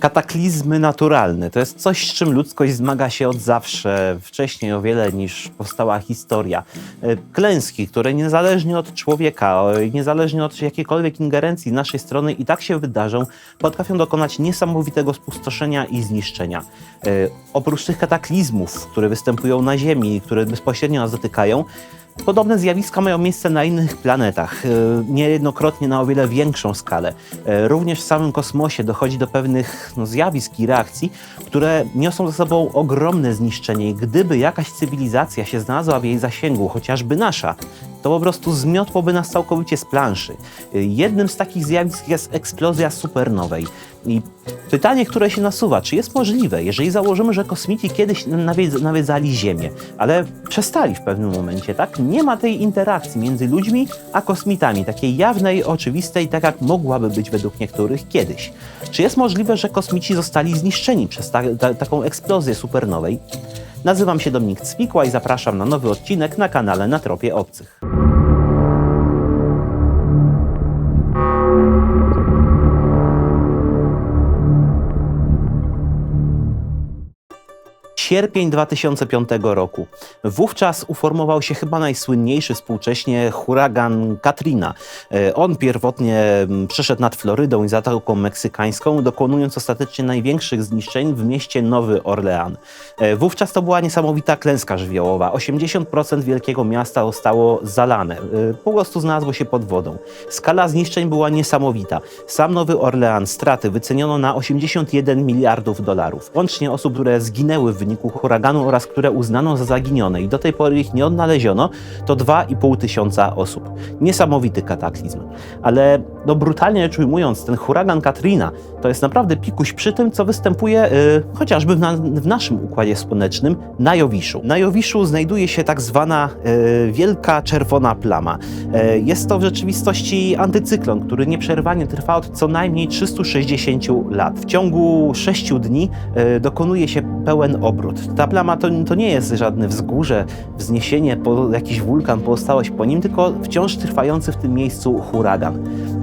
Kataklizmy naturalne to jest coś, z czym ludzkość zmaga się od zawsze, wcześniej o wiele niż powstała historia. E, Klęski, które niezależnie od człowieka, niezależnie od jakiejkolwiek ingerencji naszej strony i tak się wydarzą, potrafią dokonać niesamowitego spustoszenia i zniszczenia. E, Oprócz tych kataklizmów, które występują na Ziemi, które bezpośrednio nas dotykają, Podobne zjawiska mają miejsce na innych planetach, e, niejednokrotnie na o wiele większą skalę. E, Również w samym kosmosie dochodzi do pewnych no, zjawisk i reakcji, które niosą ze sobą ogromne zniszczenie. I gdyby jakaś cywilizacja się znalazła w jej zasięgu, chociażby nasza, to po prostu zmiotłoby nas całkowicie z planszy. Jednym z takich zjawisk jest eksplozja supernowej. I pytanie, które się nasuwa, czy jest możliwe, jeżeli założymy, że kosmici kiedyś nawiedz, nawiedzali Ziemię, ale przestali w pewnym momencie, tak? Nie ma tej interakcji między ludźmi a kosmitami, takiej jawnej, oczywistej, tak jak mogłaby być według niektórych kiedyś. Czy jest możliwe, że kosmici zostali zniszczeni przez ta, ta, taką eksplozję supernowej? Nazywam się Dominik Cwikła i zapraszam na nowy odcinek na kanale Na Tropie Obcych. Sierpień 2005 roku. Wówczas uformował się chyba najsłynniejszy współcześnie huragan Katrina. E, On pierwotnie mm, przeszedł nad Florydą i Zatoką Meksykańską, dokonując ostatecznie największych zniszczeń w mieście Nowy Orlean. E, Wówczas to była niesamowita klęska żywiołowa. 80% wielkiego miasta zostało zalane. E, Po prostu znalazło się pod wodą. Skala zniszczeń była niesamowita. Sam Nowy Orlean straty wyceniono na 81 miliardów dolarów. Łącznie osób, które zginęły w wyniku huraganu oraz które uznano za zaginione i do tej pory ich nie odnaleziono, to 2,5 tysiąca osób. Niesamowity kataklizm. Ale no, brutalnie rzecz ujmując, ten huragan Katrina to jest naprawdę pikuś przy tym, co występuje y, chociażby w, na, w naszym Układzie Słonecznym na Jowiszu. Na Jowiszu znajduje się tak zwana y, wielka czerwona plama. Y, jest to w rzeczywistości antycyklon, który nieprzerwanie trwa od co najmniej 360 lat. W ciągu 6 dni y, dokonuje się pełen obrót. Ta plama to, to nie jest żadne wzgórze, wzniesienie, po, jakiś wulkan, pozostałość po nim, tylko wciąż trwający w tym miejscu huragan.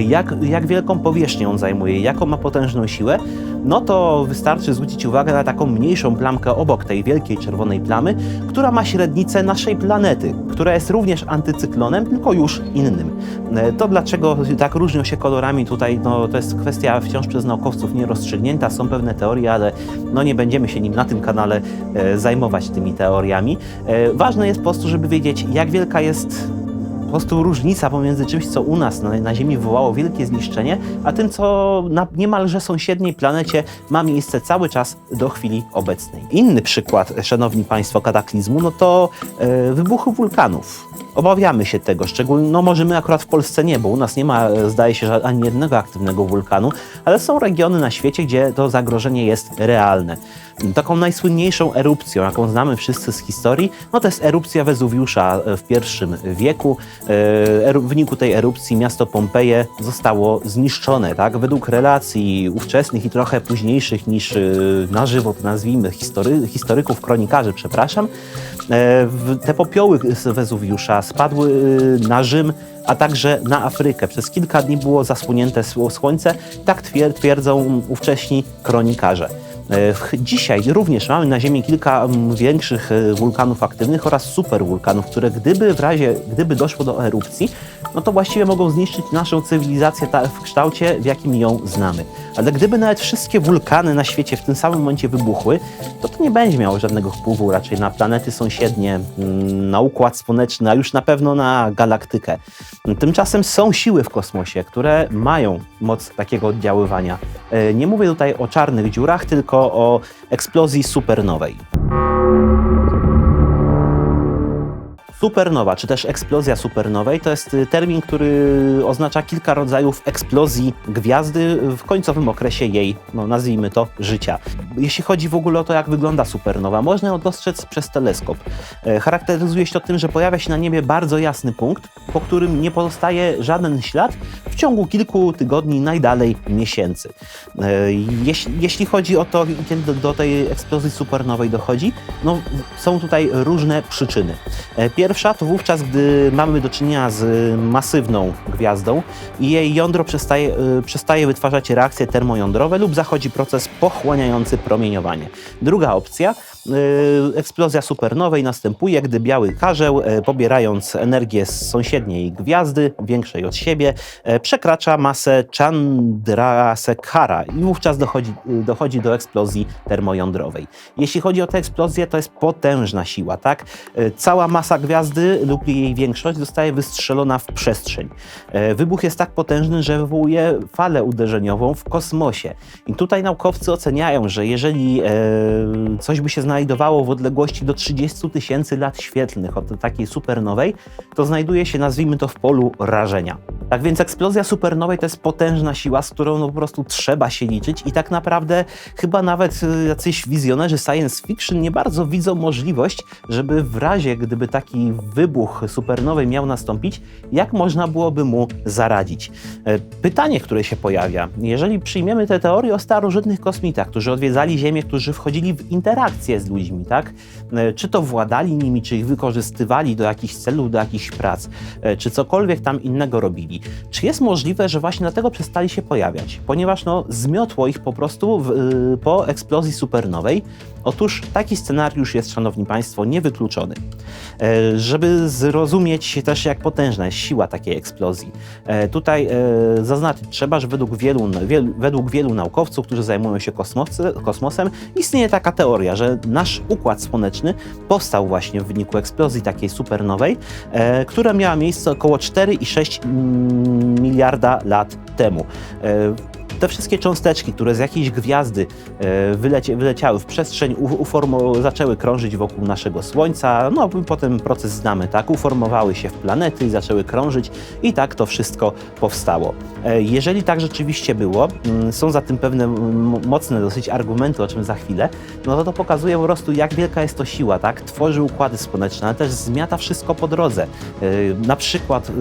Jak, jak wielką powierzchnię on zajmuje, jaką ma potężną siłę, no to wystarczy zwrócić uwagę na taką mniejszą plamkę obok tej wielkiej czerwonej plamy, która ma średnicę naszej planety, która jest również antycyklonem, tylko już innym. E, To dlaczego tak różnią się kolorami tutaj, no to jest kwestia wciąż przez naukowców nierozstrzygnięta, są pewne teorie, ale no nie będziemy się nim na tym kanale e, zajmować tymi teoriami. E, Ważne jest po prostu, żeby wiedzieć, jak wielka jest prostu różnica pomiędzy czymś, co u nas na, na Ziemi wywołało wielkie zniszczenie, a tym, co na niemalże sąsiedniej planecie ma miejsce cały czas do chwili obecnej. Inny przykład, szanowni państwo, kataklizmu, no to e, wybuchy wulkanów. Obawiamy się tego, szczególnie, no może my akurat w Polsce nie, bo u nas nie ma, e, zdaje się, ani jednego aktywnego wulkanu, ale są regiony na świecie, gdzie to zagrożenie jest realne. Taką najsłynniejszą erupcją, jaką znamy wszyscy z historii, no to jest erupcja Wezuwiusza w I wieku. E, W wyniku tej erupcji miasto Pompeje zostało zniszczone, tak? Według relacji ówczesnych i trochę późniejszych niż e, na żywo, nazwijmy, history, historyków, kronikarzy, przepraszam, e, te popioły z Wezuwiusza spadły e, na Rzym, a także na Afrykę. Przez kilka dni było zasłonięte sło- słońce, tak twier- twierdzą ówcześni kronikarze. E, Dzisiaj również mamy na Ziemi kilka mm, większych e, wulkanów aktywnych oraz superwulkanów, które gdyby w razie, gdyby doszło do erupcji, no to właściwie mogą zniszczyć naszą cywilizację w kształcie, w jakim ją znamy. Ale gdyby nawet wszystkie wulkany na świecie w tym samym momencie wybuchły, to to nie będzie miało żadnego wpływu raczej na planety sąsiednie, mm, na Układ Słoneczny, a już na pewno na galaktykę. Tymczasem są siły w kosmosie, które mają moc takiego oddziaływania. E, Nie mówię tutaj o czarnych dziurach, tylko o eksplozji supernowej. Supernowa, czy też eksplozja supernowej, to jest y, termin, który oznacza kilka rodzajów eksplozji gwiazdy w końcowym okresie jej, no nazwijmy to, życia. Jeśli chodzi w ogóle o to, jak wygląda supernowa, można ją dostrzec przez teleskop. E, Charakteryzuje się to tym, że pojawia się na niebie bardzo jasny punkt, po którym nie pozostaje żaden ślad w ciągu kilku tygodni, najdalej miesięcy. E, Jeśli, chodzi o to, kiedy do, do tej eksplozji supernowej dochodzi, no, są tutaj różne przyczyny. E, Pierwsza Pierwsza to wówczas, gdy mamy do czynienia z masywną gwiazdą i jej jądro przestaje, y, przestaje wytwarzać reakcje termojądrowe lub zachodzi proces pochłaniający promieniowanie. Druga opcja, y, eksplozja supernowej następuje, gdy biały karzeł, y, pobierając energię z sąsiedniej gwiazdy, większej od siebie, y, przekracza masę Chandrasekhara i wówczas dochodzi, y, dochodzi do eksplozji termojądrowej. Jeśli chodzi o tę eksplozję, to jest potężna siła, tak? Y, Cała masa gwiazdy lub jej większość zostaje wystrzelona w przestrzeń. E, Wybuch jest tak potężny, że wywołuje falę uderzeniową w kosmosie. I tutaj naukowcy oceniają, że jeżeli e, coś by się znajdowało w odległości do 30 tysięcy lat świetlnych od takiej supernowej, to znajduje się, nazwijmy to, w polu rażenia. Tak więc eksplozja supernowej to jest potężna siła, z którą no po prostu trzeba się liczyć i tak naprawdę chyba nawet y, jacyś wizjonerzy science fiction nie bardzo widzą możliwość, żeby w razie, gdyby taki wybuch supernowej miał nastąpić, jak można byłoby mu zaradzić. E, Pytanie, które się pojawia, jeżeli przyjmiemy tę teorię o starożytnych kosmitach, którzy odwiedzali Ziemię, którzy wchodzili w interakcję z ludźmi, tak? E, Czy to władali nimi, czy ich wykorzystywali do jakichś celów, do jakichś prac, e, czy cokolwiek tam innego robili. Czy jest możliwe, że właśnie dlatego przestali się pojawiać? Ponieważ no, zmiotło ich po prostu w, y, po eksplozji supernowej. Otóż taki scenariusz jest, Szanowni Państwo, niewykluczony. E, Żeby zrozumieć też, jak potężna jest siła takiej eksplozji, e, tutaj e, zaznaczyć trzeba, że według wielu, wielu, według wielu naukowców, którzy zajmują się kosmosy, kosmosem, istnieje taka teoria, że nasz układ słoneczny powstał właśnie w wyniku eksplozji takiej supernowej, która miała miejsce około 4,6 mm, miliarda lat temu. Te wszystkie cząsteczki, które z jakiejś gwiazdy e, wyleciały w przestrzeń, u, uformo, zaczęły krążyć wokół naszego Słońca, no potem proces znamy, tak, uformowały się w planety zaczęły krążyć i tak to wszystko powstało. E, Jeżeli tak rzeczywiście było, mm, są za tym pewne mocne dosyć argumenty, o czym za chwilę, no to to pokazuje po prostu, jak wielka jest to siła, tak, tworzy układy słoneczne, ale też zmiata wszystko po drodze. E, Na przykład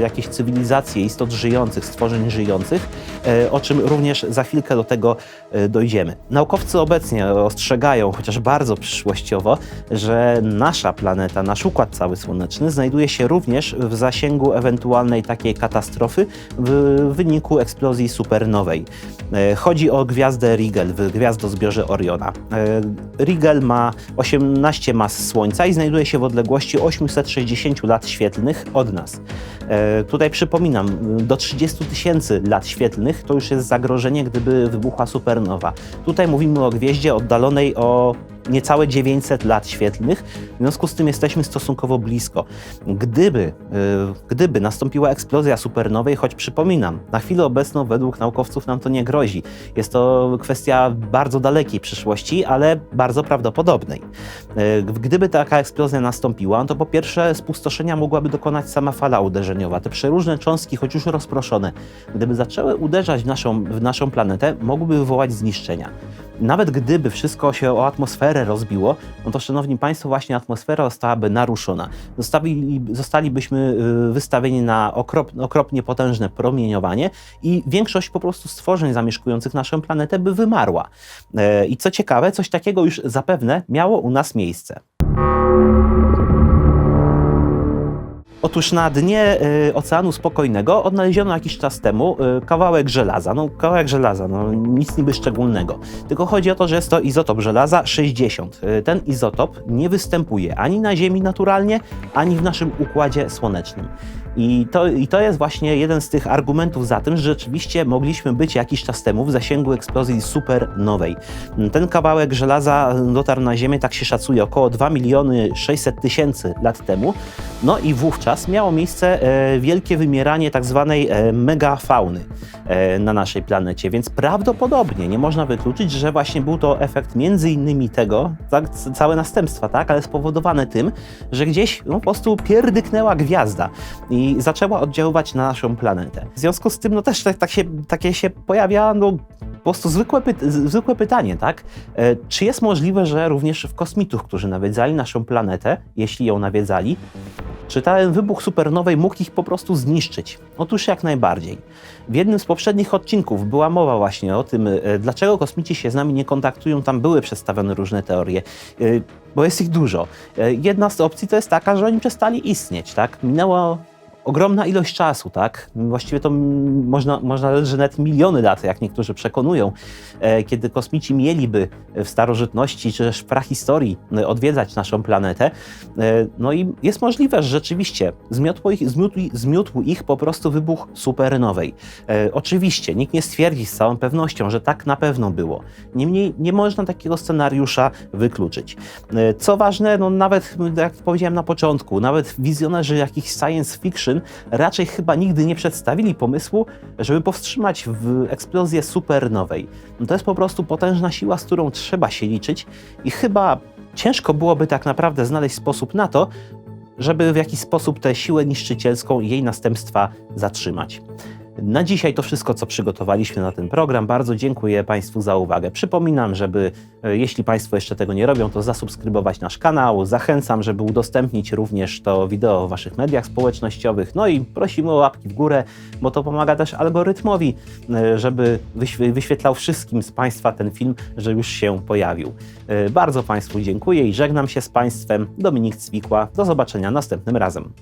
jakieś cywilizacje istot żyjących, stworzeń żyjących, o czym również za chwilkę do tego e, dojdziemy. Naukowcy obecnie ostrzegają, chociaż bardzo przyszłościowo, że nasza planeta, nasz układ cały słoneczny znajduje się również w zasięgu ewentualnej takiej katastrofy w wyniku eksplozji supernowej. E, Chodzi o gwiazdę Rigel w gwiazdozbiorze Oriona. E, Rigel ma 18 mas Słońca i znajduje się w odległości 860 lat świetlnych od nas. Tutaj przypominam, do 30 tysięcy lat świetlnych to już jest zagrożenie, gdyby wybuchła supernowa. Tutaj mówimy o gwieździe oddalonej o niecałe 900 lat świetlnych, w związku z tym jesteśmy stosunkowo blisko. Gdyby, y, gdyby nastąpiła eksplozja supernowej, choć przypominam, na chwilę obecną według naukowców nam to nie grozi. Jest to kwestia bardzo dalekiej przyszłości, ale bardzo prawdopodobnej. Y, Gdyby taka eksplozja nastąpiła, to po pierwsze spustoszenia mogłaby dokonać sama fala uderzeniowa. Te przeróżne cząstki, choć już rozproszone, gdyby zaczęły uderzać w naszą, w naszą planetę, mogłyby wywołać zniszczenia. Nawet gdyby wszystko się o atmosferę rozbiło, no to szanowni Państwo, właśnie atmosfera zostałaby naruszona. Zostali, zostalibyśmy y, wystawieni na okrop, okropnie potężne promieniowanie i większość po prostu stworzeń zamieszkujących naszą planetę by wymarła. E, I co ciekawe, coś takiego już zapewne miało u nas miejsce. Otóż na dnie y, Oceanu Spokojnego odnaleziono jakiś czas temu y, kawałek żelaza. No, kawałek żelaza, no, nic niby szczególnego. Tylko chodzi o to, że jest to izotop żelaza 60. Y, ten izotop nie występuje ani na Ziemi naturalnie, ani w naszym układzie słonecznym. I to, I to jest właśnie jeden z tych argumentów za tym, że rzeczywiście mogliśmy być jakiś czas temu w zasięgu eksplozji supernowej. Ten kawałek żelaza dotarł na Ziemię, tak się szacuje, około 2 miliony 600 tysięcy lat temu. No i wówczas miało miejsce e, wielkie wymieranie tak zwanej e, megafauny e, na naszej planecie, więc prawdopodobnie nie można wykluczyć, że właśnie był to efekt między innymi tego, tak, całe następstwa, tak, ale spowodowane tym, że gdzieś no, po prostu pierdyknęła gwiazda i zaczęła oddziaływać na naszą planetę. W związku z tym no też tak, tak się, takie się pojawia no, po prostu zwykłe, pyt- zwykłe pytanie, tak? E, czy jest możliwe, że również w kosmitów, którzy nawiedzali naszą planetę, jeśli ją nawiedzali, Czy ten wybuch supernowej mógł ich po prostu zniszczyć? Otóż jak najbardziej. W jednym z poprzednich odcinków była mowa właśnie o tym, e, dlaczego kosmici się z nami nie kontaktują. Tam były przedstawione różne teorie, e, bo jest ich dużo. E, Jedna z opcji to jest taka, że oni przestali istnieć, tak? Minęło ogromna ilość czasu, tak? Właściwie to można, można że nawet miliony lat, jak niektórzy przekonują, e, kiedy kosmici mieliby w starożytności czy też w prahistorii e, odwiedzać naszą planetę. E, No i jest możliwe, że rzeczywiście zmiotło ich, zmiótł, zmiótł ich po prostu wybuch supernowej. Oczywiście nikt nie stwierdzi z całą pewnością, że tak na pewno było. Niemniej nie można takiego scenariusza wykluczyć. Co ważne, no nawet jak powiedziałem na początku, nawet wizjonerzy jakichś science fiction raczej chyba nigdy nie przedstawili pomysłu, żeby powstrzymać eksplozję supernowej. No to jest po prostu potężna siła, z którą trzeba się liczyć i chyba ciężko byłoby tak naprawdę znaleźć sposób na to, żeby w jakiś sposób tę siłę niszczycielską i jej następstwa zatrzymać. Na dzisiaj to wszystko, co przygotowaliśmy na ten program. Bardzo dziękuję Państwu za uwagę. Przypominam, żeby e, jeśli Państwo jeszcze tego nie robią, to zasubskrybować nasz kanał. Zachęcam, żeby udostępnić również to wideo w Waszych mediach społecznościowych. No i prosimy o łapki w górę, bo to pomaga też algorytmowi, e, żeby wyświe- wyświetlał wszystkim z Państwa ten film, że już się pojawił. E, Bardzo Państwu dziękuję i żegnam się z Państwem. Dominik Cwikła. Do zobaczenia następnym razem.